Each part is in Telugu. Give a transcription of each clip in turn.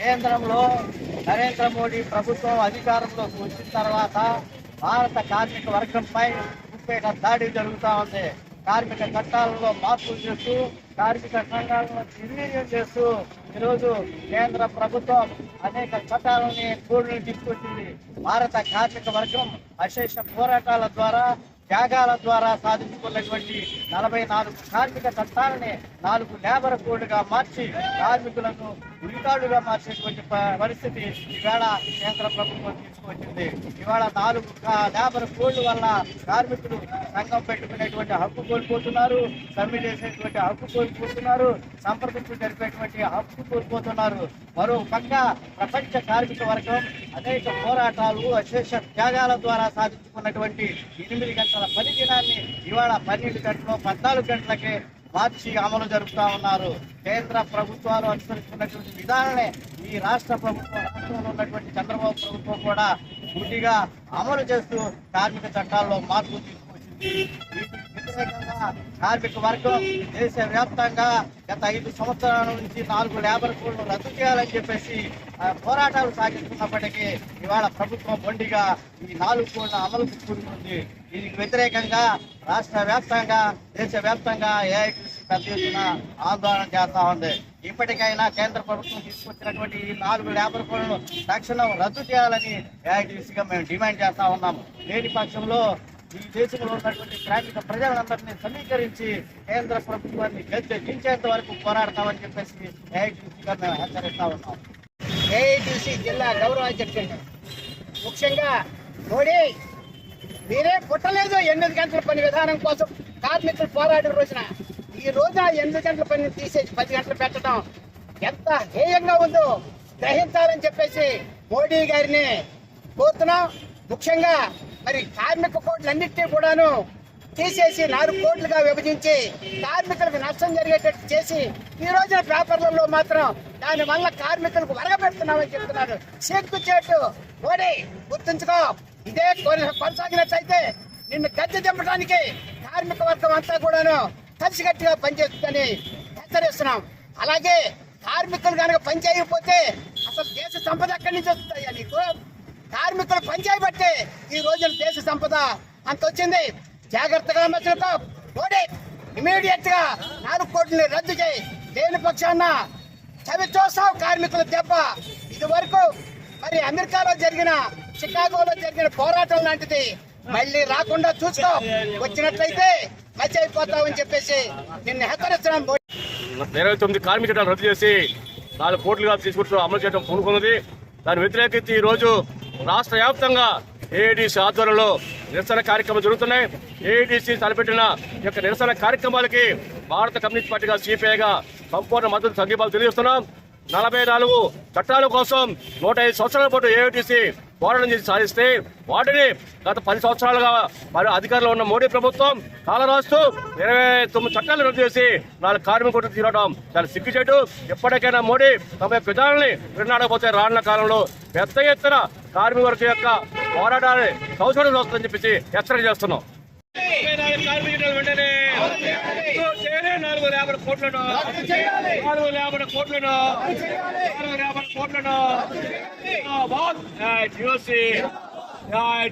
కేంద్రంలో నరేంద్ర మోడీ ప్రభుత్వం అధికారంలోకి వచ్చిన తర్వాత భారత కార్మిక వర్గంపై ముప్పేట దాడి జరుగుతూ ఉంది. కార్మిక చట్టాలలో మార్పులు చేస్తూ కార్మిక సంఘాలను నిర్వీర్యం చేస్తూ ఈరోజు కేంద్ర ప్రభుత్వం అనేక చట్టాలని కోడ్లను తీసుకొచ్చింది భారత కార్మిక వర్గం అశేష పోరాటాల ద్వారా త్యాగాల ద్వారా సాధించుకున్నటువంటి నలభై నాలుగు కార్మిక చట్టాలని నాలుగు లేబర్ కోడ్గా మార్చి కార్మికులను ఉరితాడుగా మార్చేటువంటి ప- పరిస్థితి ఈవేళ కేంద్ర ప్రభుత్వం తీసుకొచ్చింది ఇవాళ నాలుగు లేబర్ కోడ్ల వల్ల కార్మికులు సంఘం పెట్టుకునేటువంటి హక్కు కోల్పోతున్నారు సమ్మె చేసేటువంటి హక్కు కోల్పోతున్నారు సంప్రదింపులు జరిపేటువంటి హక్కు కోల్పోతున్నారు. మరో పక్క ప్రపంచ కార్మిక వర్గం అనేక పోరాటాలు అశేష త్యాగాల ద్వారా సాధించుకున్నటువంటి ఎనిమిది గంటల పని దినాన్ని ఇవాళ పన్నెండు గంటలు పద్నాలుగు గంటలకే మార్చి అమలు జరుపుతా ఉన్నారు. కేంద్ర ప్రభుత్వాలు అనుసరిస్తున్నటువంటి విధానమే ఈ రాష్ట్ర ప్రభుత్వం రాష్ట్రంలో ఉన్నటువంటి చంద్రబాబు ప్రభుత్వం కూడా గుడ్డిగా అమలు చేస్తూ కార్మిక చట్టాల్లో మార్పులు తీసుకొచ్చింది. వ్యతిరేకంగా కార్మిక వర్గం దేశ వ్యాప్తంగా గత ఐదు సంవత్సరాల నుంచి నాలుగు లేబర్ కోడ్లు రద్దు చేయాలని చెప్పేసి పోరాటాలు సాగిస్తున్నప్పటికీ ఇవాళ ప్రభుత్వం మొండిగా ఈ నాలుగు కోడ్ల అమలు కూడుకుంది. దీనికి వ్యతిరేకంగా రాష్ట్ర వ్యాప్తంగా దేశ వ్యాప్తంగా ఏఐటీసీ పెద్ద ఎత్తున ఆందోళన చేస్తా ఉంది. ఇప్పటికైనా కేంద్ర ప్రభుత్వం తీసుకొచ్చినటువంటి ఈ నాలుగు లేబర్ కోడ్లను తక్షణం రద్దు చేయాలని ఏఐటీసీగా మేము డిమాండ్ చేస్తా ఉన్నాము లేని పక్షంలో ఈ దేశంలో ఉన్నటువంటి కార్మిక ప్రజలందరినీ సమీకరించి కేంద్ర ప్రభుత్వాన్ని గద్దె దించేంత వరకు పోరాడతామని చెప్పేసి ఏఐటీసీగా మేము హెచ్చరిస్తా ఉన్నాం. ఏఐటీసీ జిల్లా గౌరవ అధ్యక్షుడు. ముఖ్యంగా మోడీ మీరే పుట్టలేదు ఎనిమిది గంటల పని విధానం కోసం కార్మికులు పోరాడిన రోజున ఈ రోజున ఎనిమిది గంటల పని తీసేసి పది గంటలు పెట్టడం ఎంత హేయంగా ఉందో గ్రహించాలని చెప్పేసి మోడీ గారిని కోరుతున్నాం. ముఖ్యంగా మరి కార్మిక కోట్లన్నింటినీ కూడాను తీసేసి నాలుగు కోట్లుగా విభజించి కార్మికులకు నష్టం జరిగేటట్టు చేసి ఈ రోజున పేపర్లలో మాత్రం దాని వల్ల కార్మికులకు వరగబెడుతున్నామని చెప్తున్నారు సిగ్గు చేటు మోడీ గుర్తుంచుకో. ఇదే కొనసాగినట్లయితే నిన్ను గద్దె దింపడానికి కార్మిక వర్గం అంతా కూడాను కలిసికట్టుగా పనిచేస్తుందని హెచ్చరిస్తున్నాం. అలాగే కార్మికులు కనుక పనిచేయకపోతే అసలు దేశ సంపద ఎక్కడి నుంచి వస్తాయా నీకు? కార్మికులు పనిచేయబట్టే ఈ రోజున దేశ సంపద అంత వచ్చింది. జాగ్రత్తగా మధ్యలో మోడీ ఇమీడియట్గా నాలుగు కోట్లని రద్దు చేయి. లేని పక్షాన చవి చూస్తావు కార్మికుల దెబ్బ. ఇది వరకు మరి అమెరికాలో జరిగిన చికాగోలో జరిగిన పోరాటం లాంటిది. మళ్ళీ రాకుండా చూసుకో వచ్చినట్లయితే మంచి అయిపోతావని చెప్పేసి నిన్ను హెచ్చరించడం ఇరవై తొమ్మిది కార్మిక చట్టాలు రద్దు చేసి నాలుగు కోట్లుగా తీసుకుంటూ అమలు చేయడం పూనుకున్నది. దాన్ని వ్యతిరేకించి ఈ రోజు రాష్ట్ర వ్యాప్తంగా ఏఐడిసి ఆధ్వర్యంలో నిరసన కార్యక్రమాలు జరుగుతున్నాయి. ఏఐడిసి తలపెట్టిన ఈ యొక్క నిరసన కార్యక్రమాలకి భారత కమ్యూనిస్ట్ పార్టీగా సిపిఐగా సంపూర్ణ మద్దతు సంఘీభాలు తెలియజేస్తున్నాం. నలభై నాలుగు చట్టాల కోసం నూట ఐదు సంవత్సరాల పాటు ఏఐటిసి పోరాటం చేసి సాధిస్తే వాటిని గత పది సంవత్సరాలుగా మరి అధికారంలో ఉన్న మోడీ ప్రభుత్వం కాలరాస్తూ ఇరవై తొమ్మిది చట్టాలు రద్దు చేసి నాలుగు కార్మికులు తీరడం చాలా సిగ్గుచేటు. ఎప్పటికైనా మోడీ తమ యొక్క విన్నాడకపోతే రానున్న కాలంలో పెద్ద ఎత్తున కార్మిక వర్గం యొక్క పోరాటాన్ని సంవత్సరం వస్తుందని చెప్పేసి హెచ్చరిక చేస్తున్నాం. కార్మికులు వెంటనే. నాలుగు యాభై కోట్లను. నాలుగు యాభై కోట్లను. నాలుగు యాభై కోట్లను. జియోసి.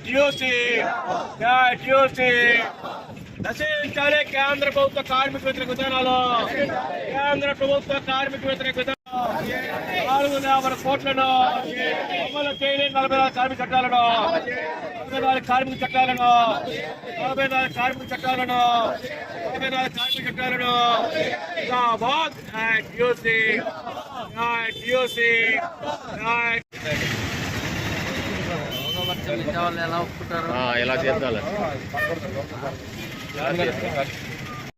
జియోసి. జియోసి. నశించాలి కేంద్ర ప్రభుత్వ కార్మిక వ్యతిరేక విధానాలు. కేంద్ర ప్రభుత్వ కార్మిక వ్యతిరేక విధానం నాలుగు యాభై కోట్లను. అమలు చేయలేని నలభై నాలుగు కార్మిక చట్టాలను. నలభై నాలుగు కార్మిక చట్టాలను నలభై నాలుగు కార్మిక చట్టాలను నలభై నాలుగు కార్మిక చట్టాలను జిందాబాద్ టిఓసి ఎలా చేద్దాం